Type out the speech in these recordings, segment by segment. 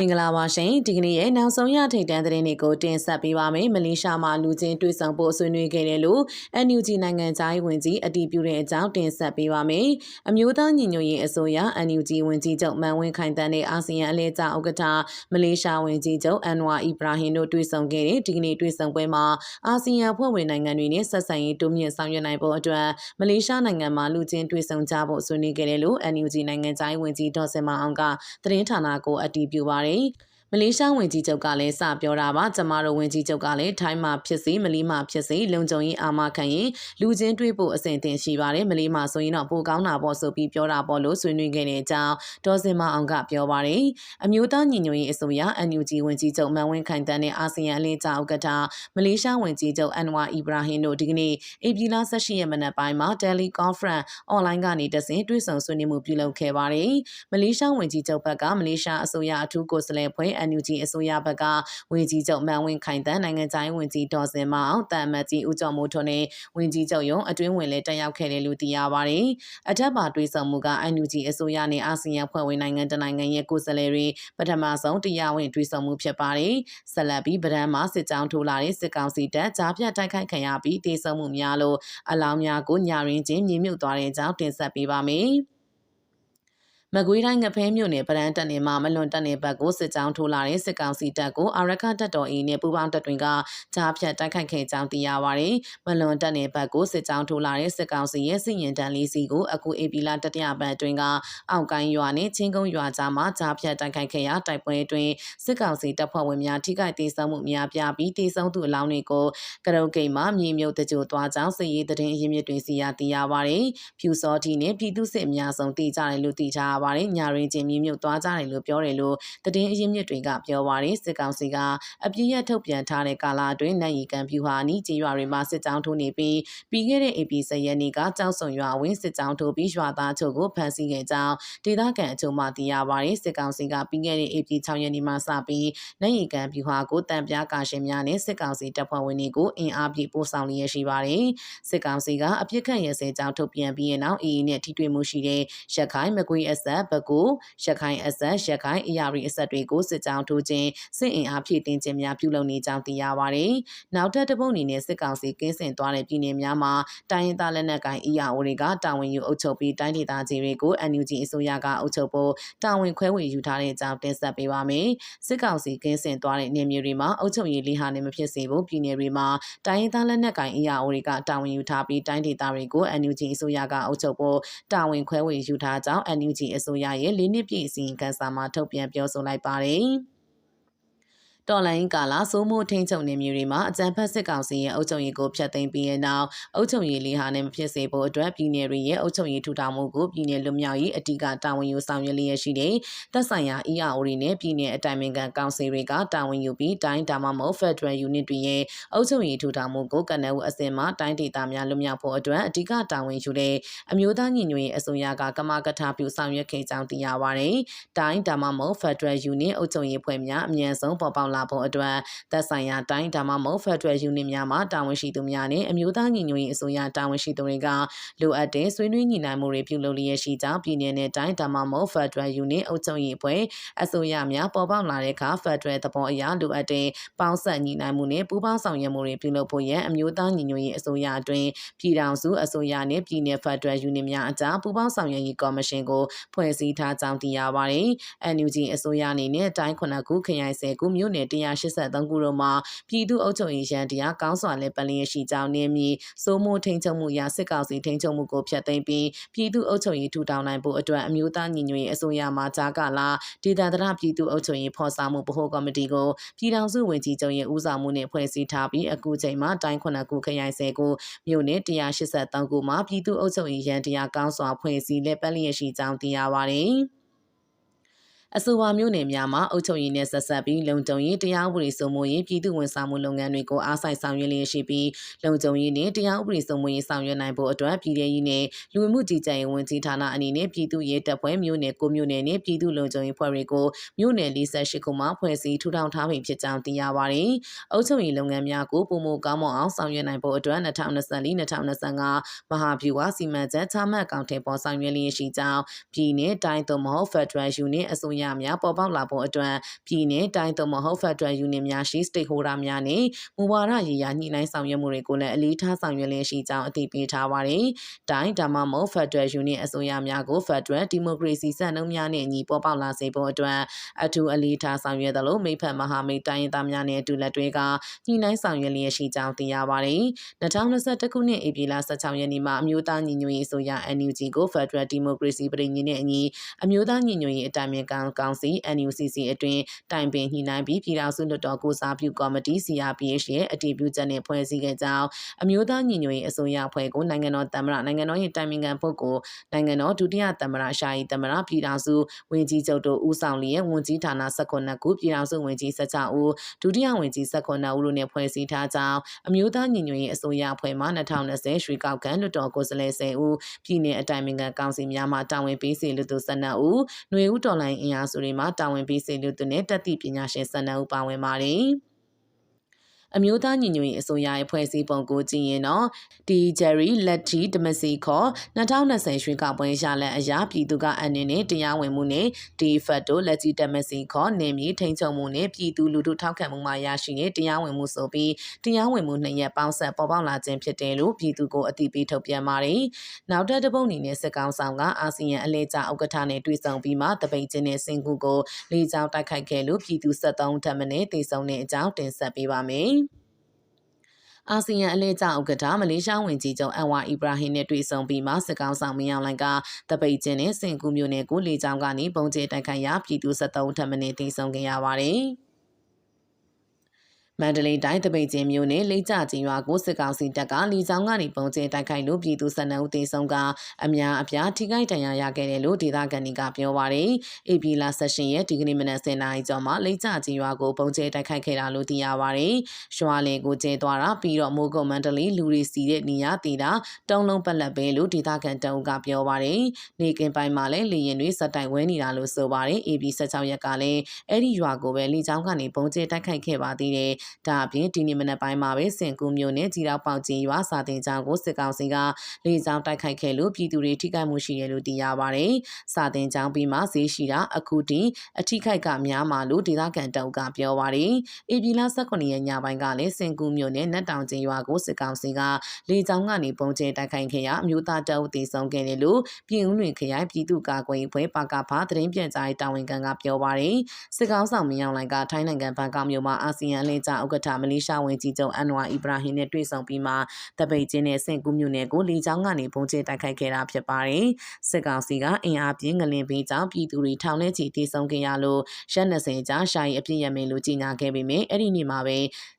မင်္ဂလာပါရှင်ဒီကနေ့ရဲ့နောက်ဆုံးရထိတ်တန်းသတင်းတွေကိုတင်ဆက်ပေးပါမယ်မလေးရှားမှာလူချင်းတွေ့ဆုံဖို့ဆွေးနွေးခဲ့တယ်လို့ NUG နိုင်ငံသားရေးဝန်ကြီးအတည်ပြုတဲ့အကြောင်းတင်ဆက်ပေးပါမယ်အမျိုးသားညီညွတ်ရေးအစိုးရ NUG ဝန်ကြီးချုပ်မန်ဝင်းခိုင်တန်းနဲ့အာဆီယံအလဲကျဥက္ကဋ္ဌမလေးရှားဝန်ကြီးချုပ်အန်ဝါအီဘရာဟင်တို့တွေ့ဆုံခဲ့တဲ့ဒီကနေ့တွေ့ဆုံပွဲမှာအာဆီယံဖွဲ့ဝင်နိုင်ငံတွေနဲ့ဆက်ဆံရေးတိုးမြင့်ဆောင်ရွက်နိုင်ဖို့အတွက်မလေးရှားနိုင်ငံမှာလူချင်းတွေ့ဆုံကြဖို့ဆွေးနွေးခဲ့တယ်လို့ NUG နိုင်ငံသားရေးဝန်ကြီးဒေါ်စင်မအောင်ကသတင်းဌာနကိုအတည်ပြုပါတယ် way မလေးရှားဝန်ကြီးချုပ်ကလည်းစပြောတာပါကျမတို့ဝန်ကြီးချုပ်ကလည်းထိုင်းမှာဖြစ်စီမလီမှာဖြစ်စီလုံခြုံရေးအာမခံရင်လူချင်းတွေ့ဖို့အဆင်သင့်ရှိပါတယ်မလီမှာဆိုရင်တော့ပိုကောင်းတာပေါ့ဆိုပြီးပြောတာပေါ့လို့ဆွေးနွေးခဲ့တဲ့အကြောင်းဒေါ်စင်မအောင်ကပြောပါတယ်အမျိုးသားညီညွတ်ရေးအစိုးရ NUG ဝန်ကြီးချုပ်မန်ဝင်းခိုင်တန်းနဲ့အာဆီယံအလင်းကျဥက္ကဋ္ဌမလေးရှားဝန်ကြီးချုပ်အန်ဝါအီဘရာဟင်တို့ဒီကနေ့အေပြည်လာ18ရက်မနက်ပိုင်းမှာ Teleconference online ကနေတဆင့်တွေ့ဆုံဆွေးနွေးမှုပြုလုပ်ခဲ့ပါတယ်မလေးရှားဝန်ကြီးချုပ်ဘက်ကမလေးရှားအစိုးရအထူးကိုယ်စားလှယ်ဖွဲ့ NUG အစိုးရဘက်ကဝန်ကြီးချုပ်မန်ဝင်းခိုင်တန်းနိုင်ငံခြားရေးဝန်ကြီးဒေါ်စင်မအောင်တာမတ်ကြီးဦးကျော်မိုးထွန်းနဲ့ဝန်ကြီးချုပ်ရုံးအတွင်းဝင်လည်းတက်ရောက်ခဲ့တယ်လို့သိရပါတယ်။အထက်ပါတွေးဆောင်မှုက NUG အစိုးရနဲ့အာဆီယံဖွဲ့ဝင်နိုင်ငံတနိုင်ငံရဲ့ကိုယ်စားလှယ်တွေပထမဆုံးတရားဝင်တွေးဆောင်မှုဖြစ်ပါတယ်။ဆက်လက်ပြီးဗဒန်းမှာစစ်ကြောင်းထိုးလာတဲ့စစ်ကောင်စီတပ်ကြားပြတ်တိုက်ခိုက်ခံရပြီးတေဆုံးမှုများလို့အလောင်းများကိုညာရင်းချင်းမြင်မြုပ်သွားတဲ့အကြောင်းတင်ဆက်ပေးပါမယ်။ မကွေးတိုင်းငဖဲမြို့နယ်ပရန်တက်နယ်မှာမလွန်တက်နယ်ဘက်ကိုစစ်ကြောင်းထိုးလာတဲ့စစ်ကောင်စီတပ်ကိုအာရခတပ်တော်အင်းနဲ့ပူးပေါင်းတပ်တွေကကြားဖြတ်တိုက်ခိုက်ခဲ့ကြောင်းသိရပါတယ်။မလွန်တက်နယ်ဘက်ကိုစစ်ကြောင်းထိုးလာတဲ့စစ်ကောင်စီရဲ့စစ်ရင်တန်းလေးစီကိုအခုအေပီလာတတိယပတ်အတွင်းကအောက်ကိုင်းရွာနဲ့ချင်းကုန်းရွာကြားမှာကြားဖြတ်တိုက်ခိုက်ခဲ့ရာတိုက်ပွဲအတွင်းစစ်ကောင်စီတပ်ဖွဲ့ဝင်များထိခိုက်ဒေဆုံးမှုများပြားပြီးဒေဆုံးသူအလောင်းတွေကိုကရုတ်ကိတ်မှာမြေမြုပ်တကြိုသွားကြောင်းစစ်ရေးတရင်အရင်းမြစ်တွေစီရသိရပါတယ်။ဖြူစောတီနဲ့ပြည်သူစစ်အများဆုံးတည်ကြတယ်လို့သိကြရပါတယ်။ညာရင်းချင်းမြင့်မြုပ်သွားကြတယ်လို့ပြောတယ်လို့တည်င်းအရင်းမြစ်တွေကပြောပါတယ်စစ်ကောင်စီကအပြည့်ရထုတ်ပြန်ထားတဲ့ကာလအတွင်းနိုင်ရီကံပြူဟာနီးကျေးရွာတွေမှာစစ်ကြောင်းထိုးနေပြီးပြီးခဲ့တဲ့ AP 10ရက်နေ့ကကြောက်စုံရွာဝင်းစစ်ကြောင်းထိုးပြီးရွာသားချုပ်ကိုဖမ်းဆီးခဲ့ကြောင်းဒေသခံအချို့မှသိရပါတယ်စစ်ကောင်စီကပြီးခဲ့တဲ့ AP 6ရက်နေ့မှာစပြီးနိုင်ရီကံပြူဟာကိုတံပြားကာရှင်များနဲ့စစ်ကောင်စီတပ်ဖွဲ့ဝင်တွေကိုအင်အားပြပို့ဆောင်လျက်ရှိပါတယ်စစ်ကောင်စီကအပြစ်ခတ်ရဲစဲကြောင်းထုတ်ပြန်ပြီးတဲ့နောက် AA နဲ့ထိတွေ့မှုရှိတဲ့ရခိုင်မကွေးအဆက်ဘကိုရခိုင်အဆက်ရခိုင်အရာရီအဆက်တွေကိုစစ်ကြောင်းထိုးခြင်းစစ်အင်အားဖြည့်တင်းခြင်းများပြုလုပ်နေကြောင်းသိရပါတယ်။နောက်ထပ်တစ်ပုတ်အနေနဲ့စစ်ကောင်စီကင်းစင်သွားတဲ့ပြည်နယ်များမှာတိုင်းရင်းသားလက်နက်ကိုင်အရာအိုတွေကတာဝန်ယူအုပ်ချုပ်ပြီးတိုင်းဒေသကြီးတွေကို NUG အစိုးရကအုပ်ချုပ်ဖို့တာဝန်ခွဲဝေယူထားတဲ့အကြောင်းတင်ဆက်ပေးပါမယ်။စစ်ကောင်စီကင်းစင်သွားတဲ့နေမျိုးတွေမှာအုပ်ချုပ်ရေးလေးဟာနဲ့မဖြစ်စေဖို့ပြည်နယ်တွေမှာတိုင်းရင်းသားလက်နက်ကိုင်အရာအိုတွေကတာဝန်ယူထားပြီးတိုင်းဒေသတွေကို NUG အစိုးရကအုပ်ချုပ်ဖို့တာဝန်ခွဲဝေယူထားကြောင်း NUG အစိုးရရဲ့လေးနှစ်ပြည့်အစီရင်ခံစာမှာထုတ်ပြန်ပြောဆိုလိုက်ပါတယ်။ တော်လိုင်းကာလာစိုးမိုးထိန်ချုပ်နေမျိုးတွေမှာအကြံဖက်စစ်ကောင်စီရဲ့အုပ်ချုပ်ရေးကိုဖျက်သိမ်းပြီးတဲ့နောက်အုပ်ချုပ်ရေးလေးဟာနဲ့မဖြစ်စေဖို့အတွက်ပြည်နယ်တွေရဲ့အုပ်ချုပ်ရေးထူထောင်မှုကိုပြည်နယ်လူမျိုးရေးအတိကတာဝန်ယူဆောင်ရွက်လျက်ရှိတဲ့သက်ဆိုင်ရာ EAO တွေနဲ့ပြည်နယ်အတိုင်ပင်ခံကောင်စီတွေကတာဝန်ယူပြီးတိုင်းဒါမှမဟုတ် Federal Unit တွေရဲ့အုပ်ချုပ်ရေးထူထောင်မှုကိုကနအူအစင်မှာတိုင်းဒေသများလူမျိုးဖို့အတွက်အတိကတာဝန်ယူတဲ့အမျိုးသားညီညွတ်ရေးအစိုးရကကမကထပြုဆောင်ရွက်ခဲ့ကြောင်းသိရပါတယ်။တိုင်းဒါမှမဟုတ် Federal Unit အုပ်ချုပ်ရေးဖွဲ့များအမြန်ဆုံးပေါ်ပေါက်လာဖို့အတွက်သက်ဆိုင်ရာတိုင်းဒါမှမဟုတ် Federal Unit များမှာတာဝန်ရှိသူများနဲ့အမျိုးသားညီညွတ်ရေးအစိုးရတာဝန်ရှိသူတွေကလိုအပ်တဲ့ဆွေးနွေးညှိနှိုင်းမှုတွေပြုလုပ်လျက်ရှိကြောင်းပြည်내နဲ့တိုင်းဒါမှမဟုတ် Federal Unit အုပ်ချုပ်ရေးအဖွဲ့အစိုးရများပေါ်ပေါက်လာတဲ့အခါ Federal သဘောအရလိုအပ်တဲ့ပေါင်းစပ်ညှိနှိုင်းမှုနဲ့ပူးပေါင်းဆောင်ရွက်မှုတွေပြုလုပ်ဖို့ရန်အမျိုးသားညီညွတ်ရေးအစိုးရအတွင်းပြည်ထောင်စုအစိုးရနဲ့ပြည်내 Federal Unit များအကြားပူးပေါင်းဆောင်ရွက်ရေးကော်မရှင်ကိုဖွဲ့စည်းထားကြောင်းသိရပါတယ်။ NUG အစိုးရအနေနဲ့တိုင်းခုနှစ်ခုခရိုင်ဆယ်ခုမြို့နယ်183ခုတို့မှာပြည်သူ့အုပ်ချုပ်ရေးရန်တရားကောင်းစွာနဲ့ပလင်းရှိကြောင်းနေမည်စိုးမိုးထိန်ချုပ်မှုရာစစ်ကောင်စီထိန်ချုပ်မှုကိုဖျက်သိမ်းပြီးပြည်သူ့အုပ်ချုပ်ရေးထူထောင်နိုင်ဖို့အတွက်အမျိုးသားညီညွတ်ရေးအစိုးရမှကြားကလာဒေသန္တရပြည်သူ့အုပ်ချုပ်ရေးဖော်ဆောင်မှုဗဟိုကော်မတီကိုပြည်ထောင်စုဝန်ကြီးချုပ်ရဲ့ဦးဆောင်မှုနဲ့ဖွဲ့စည်းထားပြီးအခုချိန်မှာတိုင်းခုနှစ်ခုခရိုင်ဆယ်ခုမြို့နယ်183ခုမှာပြည်သူ့အုပ်ချုပ်ရေးရန်တရားကောင်းစွာဖွဲ့စည်းလက်ပတ်လျက်ရှိကြောင်းသိရပါတယ်။ အဆိုပါမျိုးနယ်များမှာအုပ်ချုပ်ရေးနဲ့ဆက်ဆက်ပြီးလုံခြုံရေးတရားဥပဒေစိုးမိုးရေးပြည်သူ့ဝန်ဆောင်မှုလုပ်ငန်းတွေကိုအားစိုက်ဆောင်ရွက်လျက်ရှိပြီးလုံခြုံရေးနဲ့တရားဥပဒေစိုးမိုးရေးဆောင်ရွက်နိုင်ဖို့အတွက်ပြည်ထရေးနဲ့လူဝင်မှုကြီးကြပ်ရေးဝန်ကြီးဌာနအနေနဲ့ပြည်သူ့ရဲတပ်ဖွဲ့မျိုးနယ်ကိုမျိုးနယ်နဲ့ပြည်သူ့လုံခြုံရေးဖွဲ့တွေကိုမျိုးနယ်48ခုမှဖွဲ့စည်းထူထောင်ထားပြီးဖြစ်ကြောင်းသိရပါတယ်။အုပ်ချုပ်ရေးလုပ်ငန်းများကိုပုံမကောင်းမွန်အောင်ဆောင်ရွက်နိုင်ဖို့အတွက်2024-2025မဟာဗျူဟာစီမံချက်ချမှတ်ကောင်ထည်ပေါ်ဆောင်ရွက်လျက်ရှိကြောင်းပြည်내တိုင်းသို့မဟုတ် Federal Unit အစိုးရရများပေါ်ပေါက်လာဖို့အတွက်ပြည်내တိုင်းသို့မဟုတ် Federal Union များရှိ stakeholder များနဲ့မူဝါဒရေးရာညှိနှိုင်းဆောင်ရွက်မှုတွေကိုလည်းအလေးထားဆောင်ရွက်လျက်ရှိကြောင်းအသိပေးထားပါတယ်။တိုင်းဒါမှမဟုတ် Federal Union အစိုးရများကို Federal Democracy စံနှုန်းများနဲ့အညီပေါ်ပေါက်လာစေဖို့အတွက်အထူးအလေးထားဆောင်ရွက်သလိုမိဖက်မဟာမိတ်တိုင်းရင်းသားများနဲ့အတူလက်တွဲကညှိနှိုင်းဆောင်ရွက်လျက်ရှိကြောင်းသိရပါတယ်။2021ခုနှစ်ဧပြီလ16ရက်နေ့မှာအမျိုးသားညီညွတ်ရေးအစိုးရ NUG ကို Federal Democracy ပြည်ညင်းနဲ့အညီအမျိုးသားညီညွတ်ရေးအတိုင်းအမြံကောင်စီ NUCC အတွင်းတိုင်ပင်ညှိနှိုင်းပြီးပြည်ထောင်စုလွှတ်တော်ကိုစားပြုကော်မတီ CRPH ရဲ့အတည်ပြုချက်နဲ့ဖွဲ့စည်းခဲ့ကြောင်းအမျိုးသားညီညွတ်ရေးအစိုးရအဖွဲ့ကိုနိုင်ငံတော်သမ္မတနိုင်ငံတော်ရဲ့တိုင်ပင်ခံပုဂ္ဂိုလ်နိုင်ငံတော်ဒုတိယသမ္မတရှာယီသမ္မတပြည်ထောင်စုဝန်ကြီးချုပ်တို့ဦးဆောင်လျက်ဝန်ကြီးဌာန19ခုပြည်ထောင်စုဝန်ကြီး16ဦးဒုတိယဝန်ကြီး19ဦးတို့နဲ့ဖွဲ့စည်းထားကြောင်းအမျိုးသားညီညွတ်ရေးအစိုးရအဖွဲ့မှ2020ရွှေကောက်ခံလွှတ်တော်ကိုယ်စားလှယ်10ဦးပြည်내အတိုင်ပင်ခံကောင်စီများမှတာဝန်ပေးစီလူသူ12ဦးຫນွေဦးတော်လိုင်းအင်အား ားစုတွေမှတာဝန်ပေးစီလူသူနဲ့တက်သည့်ပညာရှင်12ဦးပါဝင်ပါတယ်။ အမျိုးသားညီညွတ်ရေးအစိုးရရဲ့ဖွဲ့စည်းပုံကိုကြည့်ရင်တော့ဒီဂျယ်ရီလက်တီဒမစီခေါ်2020ရွှေကောက်ပွဲရလဒ်အရာပြည်သူကအန်နဲ့တရားဝင်မှုနဲ့ဒီဖတ်တိုလက်တီဒမစီခေါ်နေမြေထိန်ချုံမှုနဲ့ပြည်သူလူထုထောက်ခံမှုမှရရှိတဲ့တရားဝင်မှုဆိုပြီးတရားဝင်မှုနှစ်ရက်ပေါင်းဆက်ပေါ်ပေါက်လာခြင်းဖြစ်တယ်လို့ပြည်သူကိုအသိပေးထုတ်ပြန်ပါတယ်။နောက်တဲ့တပုတ်အနေနဲ့စစ်ကောင်ဆောင်ကအာဆီယံအလဲကျဥက္ကဋ္ဌနဲ့တွေ့ဆုံပြီးမှတပိတ်ချင်းနဲ့စင်ကူကိုလေကြောင်းတိုက်ခိုက်ခဲ့လို့ပြည်သူ73ထပ်မံနဲ့တေဆုံးတဲ့အကြောင်းတင်ဆက်ပေးပါမယ်။ အာဆီယံအလဲကျဥက္ကဋ္ဌမလေးရှားဝန်ကြီးချုပ်အန်ဝါအီဘရာဟင်နဲ့တွေ့ဆုံပြီးမှစစ်ကောင်ဆောင်မင်းအောင်လှိုင်ကတပိတ်ကျင်းနဲ့စင်ကူမျိုးနဲ့ကိုလေကြောင်းကနေပုံကျဲတိုက်ခိုက်ရာပြည်သူ73ထပ်မံနဲ့တေဆုံးခဲ့ရပါတယ်။ မန္တလေးတိုင်းတပိတ်ချင်းမြို့နယ်လိကြကြီးရွာကိုစစ်ကောင်စီတပ်ကလီဆောင်ကနေပုံကျဲတိုက်ခိုက်လို့ပြည်သူ12ဦးသေဆုံးကအများအပြားထိခိုက်ဒဏ်ရာရခဲ့တယ်လို့ဒေသခံတွေကပြောပါရယ်။ AP လာ16ရက်ဒီကနေ့မနက်10:00နာရီကျော်မှာလိကြကြီးရွာကိုပုံကျဲတိုက်ခိုက်ခဲ့တာလို့သိရပါရယ်။ရွာလေကိုကျဲသွားတာပြီးတော့မိုးကုတ်မန္တလေးလူရီစီတဲ့နေရာတည်တာတုံးလုံးပက်လက်ပဲလို့ဒေသခံတအုပ်ကပြောပါရယ်။နေကင်ပိုင်းမှာလည်းလေရင်တွေစက်တိုင်ဝဲနေတာလို့ဆိုပါရယ်။ AP 16ရက်ကလည်းအဲ့ဒီရွာကိုပဲလီချောင်းကနေပုံကျဲတိုက်ခိုက်ခဲ့ပါသေးတယ်။ဒါအပြင်ဒီနေ့မနက်ပိုင်းမှာပဲစင်ကူမြို့နယ်ကြီးတော့ပေါက်ကြီးရွာစာတင်ကျောင်းကိုစစ်ကောင်စီကလေကြောင်းတိုက်ခိုက်ခဲ့လို့ပြည်သူတွေထိခိုက်မှုရှိတယ်လို့သိရပါတယ်။စာတင်ကျောင်းပြီးမှဈေးရှိတာအခုတီအထိခိုက်ကများမှာလို့ဒေသခံတုပ်ကပြောပါတယ်။အေပြည်လာ18ရက်ညပိုင်းကလည်းစင်ကူမြို့နယ်နတ်တောင်ကျင်းရွာကိုစစ်ကောင်စီကလေကြောင်းကနေပုံကျဲတိုက်ခိုက်ခဲ့ရအမျိုးသားတအုပ်တည်ဆုံခဲ့တယ်လို့ပြည်ဦးလွင်ခရိုင်ပြည်သူ့ကာကွယ်ရေးဖွဲ့ပါကဖသတင်းပြန်ကြားရေးတာဝန်ခံကပြောပါတယ်။စစ်ကောင်ဆောင်မင်းအောင်လှိုင်ကထိုင်းနိုင်ငံဘန်ကောက်မြို့မှာအာဆီယံလေကြောင်းဥက္ကဋ္ဌမလေးရှားဝန်ကြီးချုပ်အန်နဝါအီဘရာဟင်နဲ့တွေ့ဆုံပြီးမှတပိတ်ချင်းနဲ့စင်ကူးမြို့နယ်ကိုလေကြောင်းကနေပုံကျဲတိုက်ခိုက်ခဲ့တာဖြစ်ပါတယ်။စစ်ကောင်စီကအင်အားပြင်းငလင်ပေးကြောင်းပြည်သူတွေထောင်နဲ့ချီတေဆုံးခဲ့ရလို့ရက်20ကြာရှာရီအပြည့်ရမယ်လို့ကြေညာခဲ့ပေမဲ့အဲ့ဒီနေ့မှာပဲ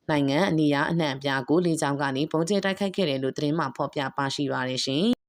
နိုင်ငံအနီးအနှံ့အပြားကိုလေကြောင်းကနေပုံကျဲတိုက်ခိုက်ခဲ့တယ်လို့သတင်းမှဖော်ပြပါရှိပါတယ်ရှင်။